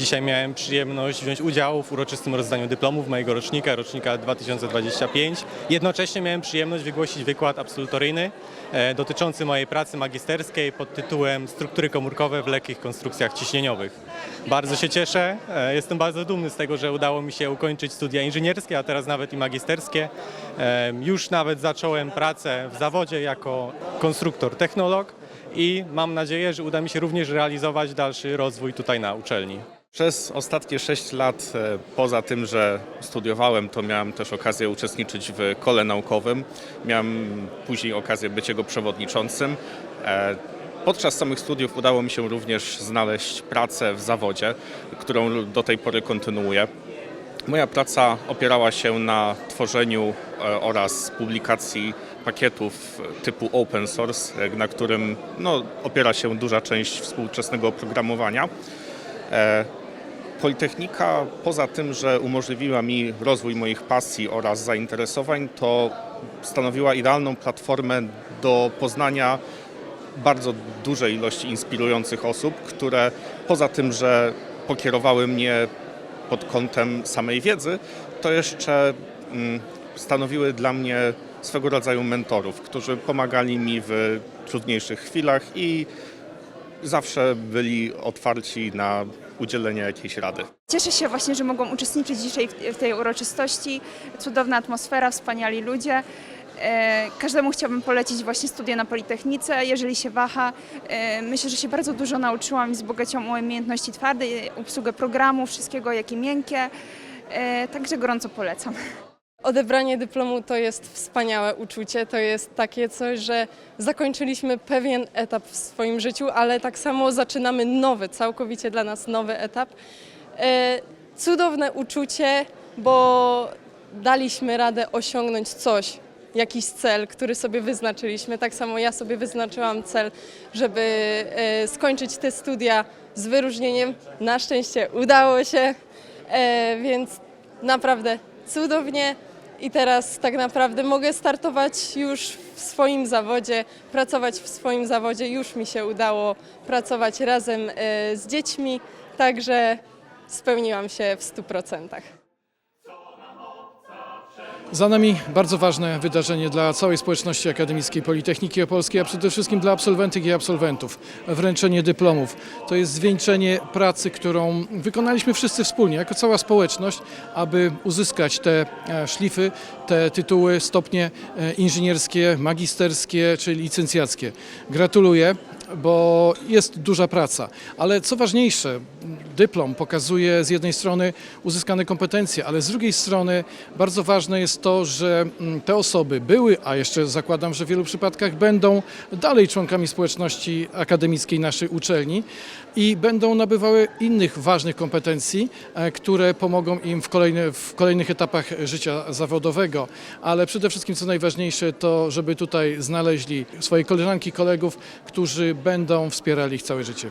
Dzisiaj miałem przyjemność wziąć udział w uroczystym rozdaniu dyplomów mojego rocznika, rocznika 2025. Jednocześnie miałem przyjemność wygłosić wykład absolutoryjny e, dotyczący mojej pracy magisterskiej pod tytułem Struktury komórkowe w lekkich konstrukcjach ciśnieniowych. Bardzo się cieszę, e, jestem bardzo dumny z tego, że udało mi się ukończyć studia inżynierskie, a teraz nawet i magisterskie. E, Już nawet zacząłem pracę w zawodzie jako konstruktor technolog i mam nadzieję, że uda mi się również realizować dalszy rozwój tutaj na uczelni. Przez ostatnie 6 lat, e, poza tym, że studiowałem, to miałem też okazję uczestniczyć w kole naukowym. Miałem później okazję być jego przewodniczącym. E, Podczas samych studiów udało mi się również znaleźć pracę w zawodzie, którą do tej pory kontynuuję. Moja praca opierała się na tworzeniu e, oraz publikacji pakietów typu open source, na którym no, opiera się duża część współczesnego oprogramowania. Politechnika, poza tym, że umożliwiła mi rozwój moich pasji oraz zainteresowań, to stanowiła idealną platformę do poznania bardzo dużej ilości inspirujących osób, które poza tym, że pokierowały mnie pod kątem samej wiedzy, to jeszcze mm, stanowiły dla mnie swego rodzaju mentorów, którzy pomagali mi w trudniejszych chwilach i zawsze byli otwarci na udzielenie jakiejś rady. Cieszę się właśnie, że mogłam uczestniczyć dzisiaj w, tej uroczystości. Cudowna atmosfera, wspaniali ludzie. E, każdemu chciałabym polecić właśnie studia na Politechnice, jeżeli się waha. E, myślę, że się bardzo dużo nauczyłam i wzbogaciłam umiejętności twarde, obsługę programu, wszystkiego, jak i miękkie. E, także gorąco polecam. Odebranie dyplomu to jest wspaniałe uczucie, to jest takie coś, że zakończyliśmy pewien etap w swoim życiu, ale tak samo zaczynamy nowy, całkowicie dla nas nowy etap. E, cudowne uczucie, bo daliśmy radę osiągnąć coś, jakiś cel, który sobie wyznaczyliśmy. Tak samo ja sobie wyznaczyłam cel, żeby e, skończyć te studia z wyróżnieniem. Na szczęście udało się, e, więc naprawdę cudownie. I teraz tak naprawdę mogę startować już w swoim zawodzie, pracować w swoim zawodzie. Już mi się udało pracować razem e, z dziećmi, także spełniłam się w 100%. Za nami bardzo ważne wydarzenie dla całej społeczności akademickiej Politechniki Opolskiej, a przede wszystkim dla absolwentek i absolwentów. Wręczenie dyplomów. To jest zwieńczenie pracy, którą wykonaliśmy wszyscy wspólnie, jako cała społeczność, aby uzyskać te e, szlify, te tytuły, stopnie e, inżynierskie, magisterskie czy licencjackie. Gratuluję bo jest duża praca. Ale co ważniejsze, dyplom pokazuje z jednej strony uzyskane kompetencje, ale z drugiej strony bardzo ważne jest to, że mm, te osoby były, a jeszcze zakładam, że w wielu przypadkach będą dalej członkami społeczności akademickiej naszej uczelni i będą nabywały innych ważnych kompetencji, e, które pomogą im w, w kolejnych etapach życia zawodowego. Ale przede wszystkim, co najważniejsze, to żeby tutaj znaleźli swoje koleżanki, kolegów, którzy będą wspierali ich całe życie.